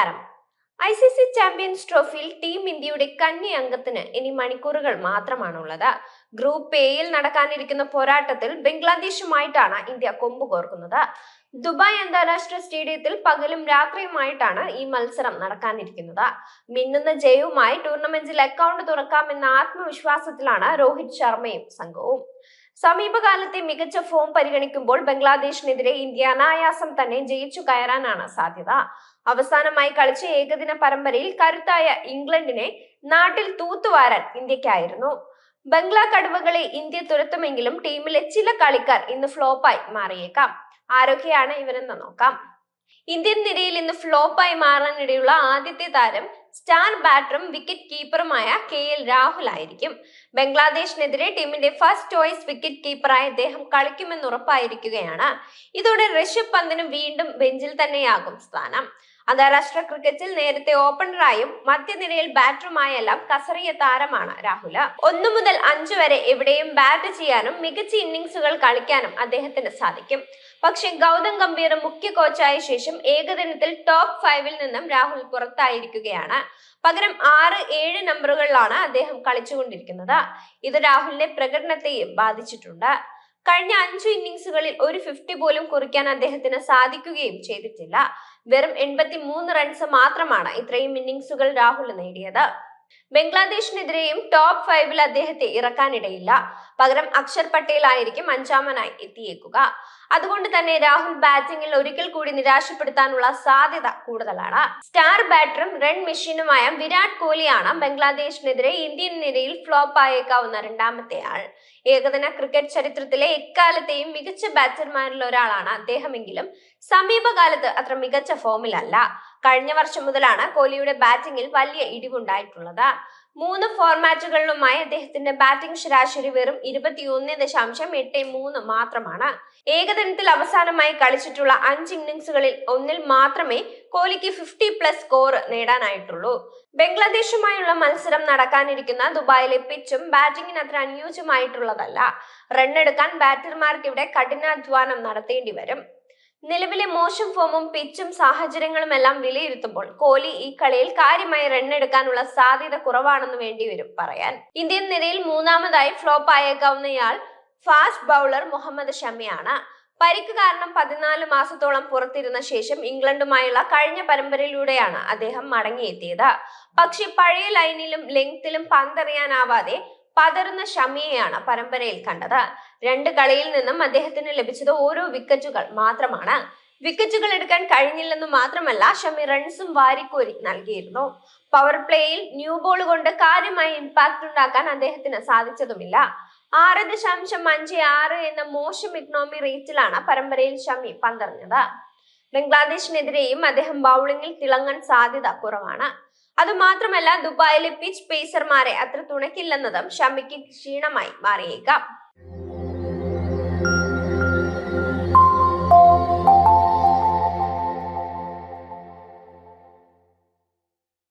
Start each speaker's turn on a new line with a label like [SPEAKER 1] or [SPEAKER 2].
[SPEAKER 1] നമസ്കാരം. I C C champions ട്രോഫിയിൽ team ഇന്ത്യയുടെ കന്നി അംഗത്തിന് ഇനി മണിക്കൂറുകൾ മാത്രമാണുള്ളത്. ഗ്രൂപ്പ് എയിൽ നടക്കാനിരിക്കുന്ന പോരാട്ടത്തിൽ ബംഗ്ലാദേശുമായിട്ടാണ് ഇന്ത്യ കൊമ്പ് കോർക്കുന്നത്. ദുബായ് അന്താരാഷ്ട്ര സ്റ്റേഡിയത്തിൽ പകലും രാത്രിയുമായിട്ടാണ് ഈ മത്സരം നടക്കാനിരിക്കുന്നത്. മിന്നുന്ന ജയവുമായി ടൂർണമെന്റിൽ അക്കൗണ്ട് തുറക്കാമെന്ന ആത്മവിശ്വാസത്തിലാണ് രോഹിത് ശർമ്മയും സംഘവും. സമീപകാലത്തെ മികച്ച ഫോം പരിഗണിക്കുമ്പോൾ ബംഗ്ലാദേശിനെതിരെ ഇന്ത്യ അനായാസം തന്നെ ജയിച്ചു കയറാനാണ് സാധ്യത. അവസാനമായി കളിച്ച ഏകദിന പരമ്പരയിൽ കരുത്തായ ഇംഗ്ലണ്ടിനെ നാട്ടിൽ തൂത്തുവാരാൻ ഇന്ത്യക്കായിരുന്നു. ബംഗ്ലാ കടുവകളെ ഇന്ത്യ തുരത്തുമെങ്കിലും ടീമിലെ ചില കളിക്കാർ ഇന്ന് ഫ്ലോപ്പായി മാറിയേക്കാം. ആരൊക്കെയാണ് ഇവരെന്ന് നോക്കാം. ഇന്ത്യൻ നിരയിൽ ഇന്ന് ഫ്ലോപ്പായി മാറാനിടയുള്ള ആദ്യത്തെ താരം സ്റ്റാർ ബാറ്ററും വിക്കറ്റ് കീപ്പറുമായ കെ എൽ രാഹുൽ ആയിരിക്കും. ബംഗ്ലാദേശിനെതിരെ ടീമിന്റെ ഫസ്റ്റ് ചോയ്സ് വിക്കറ്റ് കീപ്പറായ അദ്ദേഹം കളിക്കുമെന്ന് ഉറപ്പായിരിക്കുകയാണ്. ഇതോടെ ഋഷഭ് പന്തിനും വീണ്ടും ബെഞ്ചിൽ തന്നെയാകും സ്ഥാനം. അന്താരാഷ്ട്ര ക്രിക്കറ്റിൽ നേരത്തെ ഓപ്പണറായും മധ്യനിരയിൽ ബാറ്ററുമായെല്ലാം കസറിയ താരമാണ് രാഹുൽ. ഒന്നു മുതൽ അഞ്ചു വരെ എവിടെയും ബാറ്റ് ചെയ്യാനും മികച്ച ഇന്നിംഗ്സുകൾ കളിക്കാനും അദ്ദേഹത്തിന് സാധിക്കും. പക്ഷേ ഗൗതം ഗംഭീർ മുഖ്യ കോച്ചായ ശേഷം ഏകദിനത്തിൽ ടോപ്പ് ഫൈവിൽ നിന്നും രാഹുൽ പുറത്തായിരിക്കുകയാണ്. പകരം ആറ് ഏഴ് നമ്പറുകളിലാണ് അദ്ദേഹം കളിച്ചുകൊണ്ടിരിക്കുന്നത്. ഇത് രാഹുലിന്റെ പ്രകടനത്തെയും ബാധിച്ചിട്ടുണ്ട്. കഴിഞ്ഞ അഞ്ചു ഇന്നിംഗ്സുകളിൽ ഒരു ഫിഫ്റ്റി പോലും കുറിക്കാൻ അദ്ദേഹത്തിന് സാധിക്കുകയും ചെയ്തിട്ടില്ല. വെറും എൺപത്തി മൂന്ന് റൺസ് മാത്രമാണ് ഇത്രയും ഇന്നിംഗ്സുകൾ രാഹുൽ നേടിയത്. ബംഗ്ലാദേശിനെതിരെയും ടോപ്പ് ഫൈവിൽ അദ്ദേഹത്തെ ഇറക്കാനിടയില്ല. പകരം അക്ഷർ പട്ടേൽ ആയിരിക്കും അഞ്ചാമനായി എത്തിയേക്കുക. അതുകൊണ്ട് തന്നെ രാഹുൽ ബാറ്റിംഗിൽ ഒരിക്കൽ കൂടി നിരാശപ്പെടുത്താനുള്ള സാധ്യത കൂടുതലാണ്. സ്റ്റാർ ബാറ്ററും റൺ മെഷീനുമായ വിരാട് കോഹ്ലിയാണ് ബംഗ്ലാദേശിനെതിരെ ഇന്ത്യൻ നിരയിൽ ഫ്ലോപ്പ് ആയേക്കാവുന്ന രണ്ടാമത്തെ ആൾ. ഏകദിന ക്രിക്കറ്റ് ചരിത്രത്തിലെ എക്കാലത്തെയും മികച്ച ബാറ്റർമാരിൽ ഒരാളാണ് അദ്ദേഹമെങ്കിലും സമീപകാലത്ത് അത്ര മികച്ച ഫോമിലല്ല കഴിഞ്ഞ വർഷം മുതലാണ് കോഹ്ലിയുടെ ബാറ്റിംഗിൽ വലിയ ഇടിവുണ്ടായിട്ടുള്ളത്. മൂന്ന് ഫോർമാറ്റുകളിലുമായി അദ്ദേഹത്തിന്റെ ബാറ്റിംഗ് ശരാശരി വെറും ഇരുപത്തിയൊന്ന് ദശാംശം എട്ട് മൂന്ന് മാത്രമാണ്. ഏകദിനത്തിൽ അവസാനമായി കളിച്ചിട്ടുള്ള അഞ്ച് ഇന്നിംഗ്സുകളിൽ ഒന്നിൽ മാത്രമേ കോഹ്ലിക്ക് ഫിഫ്റ്റി പ്ലസ് സ്കോർ നേടാനായിട്ടുള്ളൂ. ബംഗ്ലാദേശുമായുള്ള മത്സരം നടക്കാനിരിക്കുന്ന ദുബായിലെ പിച്ചും ബാറ്റിംഗിന് അത്ര അനുയോജ്യമായിട്ടുള്ളതല്ല. റണ്ണെടുക്കാൻ ബാറ്റർമാർക്ക് ഇവിടെ കഠിനാധ്വാനം നടത്തേണ്ടി വരും. നിലവിലെ മോശം ഫോമും പിച്ചും സാഹചര്യങ്ങളും എല്ലാം വിലയിരുത്തുമ്പോൾ കോഹ്ലി ഈ കളിയിൽ കാര്യമായി റണ്ണെടുക്കാനുള്ള സാധ്യത കുറവാണെന്ന് വേണ്ടി വരും പറയാൻ. ഇന്ത്യൻ നിരയിൽ മൂന്നാമതായി ഫ്ലോപ്പ് ആയേക്കാവുന്നയാൾ ഫാസ്റ്റ് ബൗളർ മുഹമ്മദ് ഷമിയാണ്. പരിക്ക് കാരണം പതിനാല് മാസത്തോളം പുറത്തിരുന്ന ശേഷം ഇംഗ്ലണ്ടുമായുള്ള കഴിഞ്ഞ പരമ്പരയിലൂടെയാണ് അദ്ദേഹം മടങ്ങിയെത്തിയത്. പക്ഷെ പഴയ ലൈനിലും ലെങ്തിലും പന്തെറിയാനാവാതെ പതറുന്ന ഷമിയെയാണ് പരമ്പരയിൽ കണ്ടത്. രണ്ട് കളിയിൽ നിന്നും അദ്ദേഹത്തിന് ലഭിച്ചത് ഓരോ വിക്കറ്റുകൾ മാത്രമാണ്. വിക്കറ്റുകൾ എടുക്കാൻ കഴിഞ്ഞില്ലെന്ന് മാത്രമല്ല ഷമി റൺസും വാരിക്കോരി നൽകിയിരുന്നു. പവർ പ്ലേയിൽ ന്യൂ ബോൾ കൊണ്ട് കാര്യമായ ഇമ്പാക്ട് ഉണ്ടാക്കാൻ അദ്ദേഹത്തിന് സാധിച്ചതുമില്ല. ആറ് ദശാംശം അഞ്ച് ആറ് എന്ന മോശം ഇക്കണോമി റേറ്റിലാണ് പരമ്പരയിൽ ഷമി പന്തെറിഞ്ഞത്. ബംഗ്ലാദേശിനെതിരെയും അദ്ദേഹം ബൗളിംഗിൽ തിളങ്ങാൻ സാധ്യത കുറവാണ്. അതുമാത്രമല്ല ദുബായിലെ പിച്ച് പേസർമാരെ അത്ര തുണയ്ക്കില്ലെന്നതും ഷമിക്ക് ക്ഷീണമായി മാറിയേക്കാം.